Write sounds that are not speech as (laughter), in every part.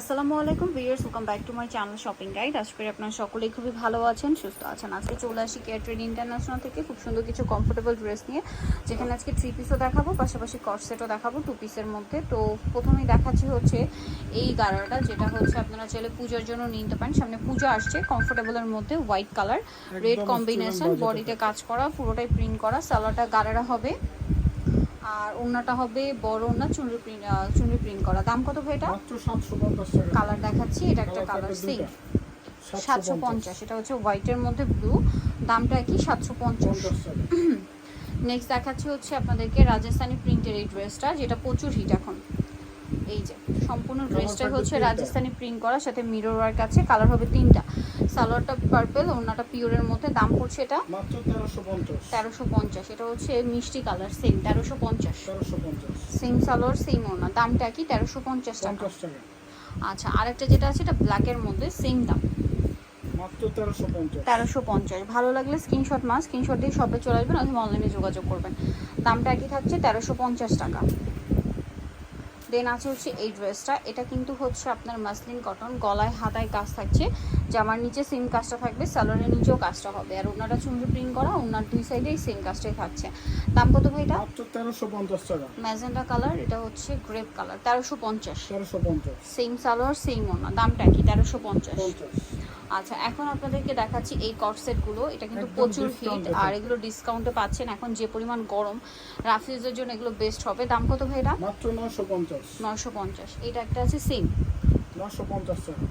আসসালামু আলাইকুম viewers welcome back to my channel shopping guide. আশা করি আপনারা সকলেই খুবই ভালো আছেন সুস্থ আছেন। আজকে চলে আসি কেয়ার ট্রেড ইন্টারন্যাশনাল থেকে খুব সুন্দর কিছু কমফোর্টেবল ড্রেস নিয়ে যেখানে আজকে থ্রি পিসও দেখাবো পাশাপাশি কটসেটও দেখাবো টু পিসের মধ্যে। তো প্রথমেই দেখাচ্ছি হচ্ছে এই গারাটা যেটা হচ্ছে আপনারা চাইলে পূজার জন্য নিতে পারেন। সামনে পূজা আসছে কমফোর্টেবলের মধ্যে হোয়াইট কালার রেড কম্বিনেশন বডিতে কাজ করা পুরোটাই প্রিন্ট করা সালোয়ারটা গারারা হবে। আর ওড়নাটা হবে বড় ওড়না চুনরি প্রিন্ট চুনরি প্রিন্ট করা। দাম কত ভাই এটা? কালার দেখাচ্ছি এটা একটা কালার দুইটা। সাতশো পঞ্চাশ এটা হচ্ছে হোয়াইটের মধ্যে ব্লু দামটা কি? সাতশো পঞ্চাশ। নেক্সট (clears throat) দেখাচ্ছি হচ্ছে আপনাদেরকে রাজস্থানি প্রিন্টের এই ড্রেসটা যেটা প্রচুর হিট এখন। এই যে সম্পূর্ণ ড্রেসটা হচ্ছে রাজস্থানি প্রিন্ট করা সাথে মিরর ওয়ার্ক আছে কালার হবে তিনটা। সালোয়ারটা পার্পেল ওড়নাটা পিওরের মধ্যে দাম পড়ছে এটা তেরোশো পঞ্চাশ। এটা হচ্ছে মিষ্টি কালার সেম তেরোশো পঞ্চাশ। সেম সালোয়ার সেম ওড়না দামটা কি? তেরোশো পঞ্চাশ টাকা। আচ্ছা আরেকটা যেটা আছে এটা ব্ল্যাকের মধ্যে সেম দাম। তেরোশো পঞ্চাশ। ভালো লাগলে স্ক্রিনশট মাস স্ক্রিনশট দিয়ে শপে চলে আসবেন অথবা অনলাইনে যোগাযোগ করবেন। দামটা একই থাকছে? তেরোশো পঞ্চাশ টাকা। দেন আছে হচ্ছে এই ড্রেসটা। এটা কিন্তু হচ্ছে আপনার মাসলিন কটন গলায় হাতায় কাজ থাকছে। জামার নিচে সেম কাজটা থাকবে সালোয়ারের নিচেও কাজটা হবে। আর ওনারা চুমড়ি প্রিন্ট করা ওনার দুই সাইডেই সেম কাজটাই থাকছে। দাম কত ভাই এটা? তেরোশো পঞ্চাশ টাকা। ম্যাজেন্ডা কালার এটা হচ্ছে গ্রেপ কালার তেরোশো পঞ্চাশ। তেরোশো পঞ্চাশ। সেম সালোয়ার সেম ওনা দামটা কি? তেরোশো পঞ্চাশ। পঞ্চাশ। আচ্ছা এখন আপনাদেরকে দেখাচ্ছি এই কট সেটগুলো এটা কিন্তু প্রচুর হিট আর এগুলো ডিসকাউন্টে পাচ্ছেন। এখন যে পরিমাণ গরম রাফিউজের জন্য এগুলো বেস্ট হবে। দাম কত ভাই এটা? মাত্র নশো পঞ্চাশ। নয়শো পঞ্চাশ। এটা একটা আছে সেম নশো পঞ্চাশ টাকা।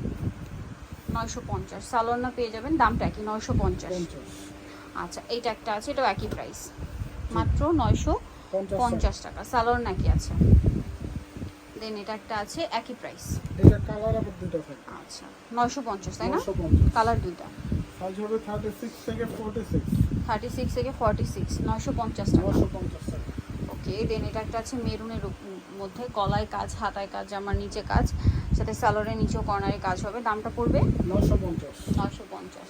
নয়শো পঞ্চাশ। সালোয়ার না পেয়ে যাবেন দামটা কি নয়শো পঞ্চাশ। পঞ্চাশ। আচ্ছা এইটা একটা আছে এটাও একই প্রাইস মাত্র নয়শো পঞ্চাশ টাকা পঞ্চাশ টাকা। সালোয়ার নাকি আছে। দেন এটা একটা আছে একই প্রাইস এটা কালার আবার দুটো থাকে। আচ্ছা নয়শো পঞ্চাশ তাই না? কালার দুইটা। সাইজ হবে থার্টি সিক্স থেকে ফোর্টি সিক্স থার্টি সিক্স থেকে ফর্টি সিক্স নয়শো পঞ্চাশ টাকা। নশো পঞ্চাশ টাকা। ওকে দেন এটা একটা আছে মেরুনের মধ্যে গলায় কাজ হাতায় কাজ জামার নিচে কাজ সাথে স্যালোয়ারের নিচেও কর্নারে কাজ হবে। দামটা পড়বে? নশো পঞ্চাশ। নয়শো পঞ্চাশ।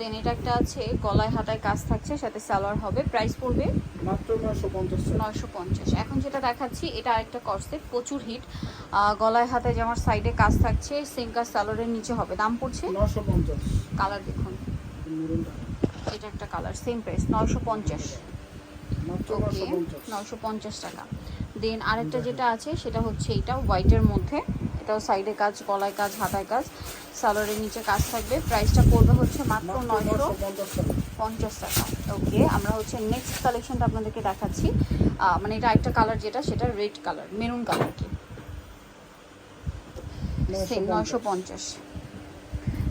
দেন এটা একটা আছে গলায় হাতায় কাজ থাকছে সাথে সালোয়ার হবে প্রাইস পড়বে মাত্র নশো পঞ্চাশ টাকা নয়শো পঞ্চাশ। এখন যেটা দেখাচ্ছি এটা আরেকটা কর্সেট প্রচুর হিট গলায় হাতায় জামার সাইডে কাজ থাকছে সেম সালোয়ারের নিচে হবে। দাম পড়ছে? নশো পঞ্চাশ। কালার দেখুন। এটা একটা কালার সেম প্রাইস নয়শো পঞ্চাশ। মাত্র ওকে নশো পঞ্চাশ। নয়শো পঞ্চাশ টাকা। দেন আরেকটা যেটা আছে সেটা হচ্ছে এটা হোয়াইটের মধ্যে। এটাও সাইডে কাজ গলায় কাজ হাতায় কাজ। সালোয়ারের নিচে কাজ থাকবে। প্রাইসটা পড়বে হচ্ছে মাত্র নয়শো পঞ্চাশ টাকা। পঞ্চাশ টাকা। ওকে আমরা হচ্ছে নেক্সট কালেকশনটা আপনাদেরকে দেখাচ্ছি। মানে এটা একটা কালার যেটা সেটা রেড কালার মেরুন কালার কি? নয়শো পঞ্চাশ।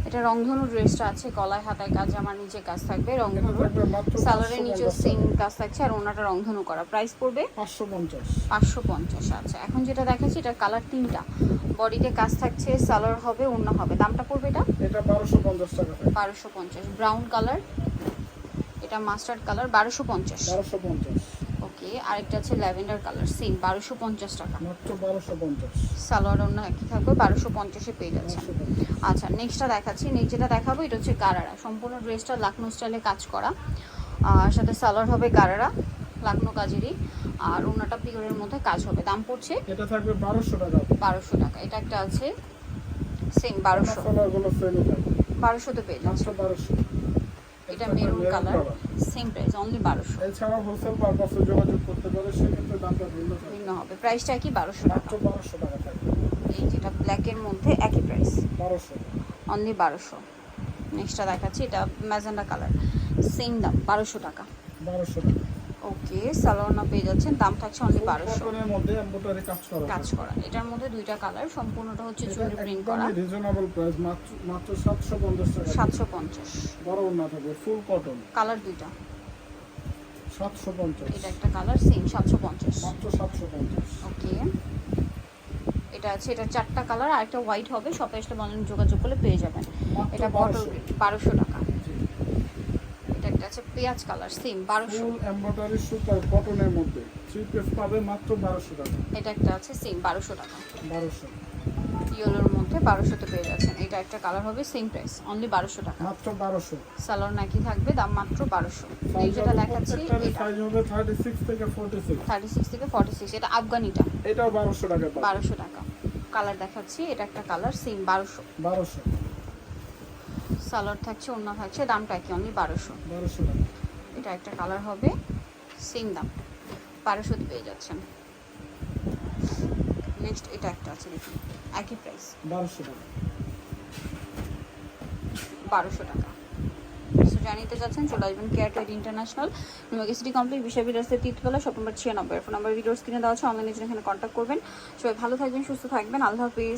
এটা রংধনু ড্রেসটা আছে গলায় হাতায় কাজ আমার নিচে কাজ থাকবে এটা রংধনু সালোয়ারের পাঁচশো নিচে পঞ্চাশ সেম কাজ থাকছে আর ওনাটা রংধনু করা। প্রাইস পড়বে পাঁচশো পঞ্চাশ। পাঁচশো পঞ্চাশ আচ্ছা। এখন যেটা দেখাচ্ছি এটার কালার তিনটা। বডিতে কাজ থাকছে সালোয়ার হবে অন্য হবে। দামটা পড়বে এটা? এটা বারোশো পঞ্চাশ টাকা। বারোশো পঞ্চাশ। ব্রাউন কালার এটা মাস্টার্ড কালার বারোশো পঞ্চাশ। বারোশো পঞ্চাশ। ওকে আরেকটা আছে ল্যাভেন্ডার কালার সেম বারোশো পঞ্চাশ টাকা। মাত্র বারোশো পঞ্চাশ। সালোয়ার অন্য একই থাকবে বারোশো পঞ্চাশে পেয়ে যাচ্ছে আচ্ছা নেক্সটটা দেখাচ্ছি। নেক্সট যেটা দেখাবো এটা হচ্ছে গারারা। সম্পূর্ণ ড্রেসটা লাকনো স্টাইলে কাজ করা। আর সাথে সালোয়ার হবে গারারা লাকনো কাজেরই। আর ওনাটা পিওরের মধ্যে কাজ হবে। দাম পড়ছে এটা থাকবে বারোশো টাকা। বারোশো টাকা। এটা একটা আছে সেম বারোশো। থাকবে। বারোশোতে পেয়ে যাচ্ছে বারোশো। এটা maroon colour same price only বারোশো। এছাড়া হোলসেল পারপাসে যোগাযোগ করতে পারে সেক্ষেত্রে দামটা ভিন্ন ভিন্ন হবে। প্রাইসটা কি? বারোশো টাকা। বারোশো টাকা থাকবে এই যেটা ব্ল্যাকের মধ্যে একই প্রাইস বারোশো। অনলি বারোশো। নেক্সটটা দেখাচ্ছি এটা ম্যাজেন্ডা কালার সেম দাম বারোশো টাকা। বারোশো টাকা। ওকে সালোয়ারনা পেয়ে যাচ্ছেন। দাম থাকছে অনলি বারোশো। মধ্যে কাজ করা এটার মধ্যে দুইটা কালার সম্পূর্ণটা হচ্ছে চুরি প্রিন্ট করা। রিজনেবল প্রাইস মাত্র সাতশো পঞ্চাশ টাকা। সাতশো পঞ্চাশ। বড় না থাকবে ফুল কটন কালার দুইটা। সাতশো পঞ্চাশ। এটা একটা কালার সেম সাতশো পঞ্চাশ। মাত্র সাতশো পঞ্চাশ। ওকে এটা আছে এটা চারটা কালার আর একটা হোয়াইট হবে শপে বলেন যোগাযোগ করলে পেয়ে যাবেন। এটা বটল বারোশো টাকা। আছে পেঁয়াজ কালার সেম বারোশো। ফুল এমব্রয়ডারি সুতার কটনের মধ্যে। থ্রি পিস পাবে মাত্র বারোশো টাকা। এটা একটা আছে সেম বারোশো টাকা। বারোশো। ইয়েলোর মধ্যে বারোশোতে পেয়ে যাচ্ছেন। এটা একটা কালার হবে সেম প্রাইস অনলি বারোশো টাকা। মাত্র বারোশো। সালোয়ার নাকি থাকবে দাম মাত্র বারোশো। এই যেটা দেখাচ্ছি এটা সাইজ হবে থার্টি সিক্স থেকে ফোর্টি সিক্স থার্টি সিক্স থেকে ফর্টি সিক্স এটা আফগানিটা। এটাও বারোশো টাকা পাবে। বারোশো টাকা। কালার দেখাচ্ছি এটা একটা কালার সেম বারোশো। বারোশো। সালোয়ার থাকছে অন্য থাকছে দামটা কি অনলি বারোশো। বারোশো টাকা এটা একটা কালার হবে সেম দাম। বারোশোতে পেয়ে যাচ্ছেন। নেক্সট এটা একটা আছে দেখুন একই প্রাইস বারোশো টাকা বারোশো টাকা। সো জানিতে যাচ্ছেন চলে আসবেন care trade international university complete বিষয় বিরাস্তে তিততলা শপ নম্বর ছিয়ানব্বই। ফোন নাম্বার ভিডিওস কিনে দেওয়া আছে অনলাইনে জন্য এখানে কন্ট্যাক্ট করবেন। সবাই ভালো থাকবেন সুস্থ থাকবেন। আল্লাহ হাফিজ।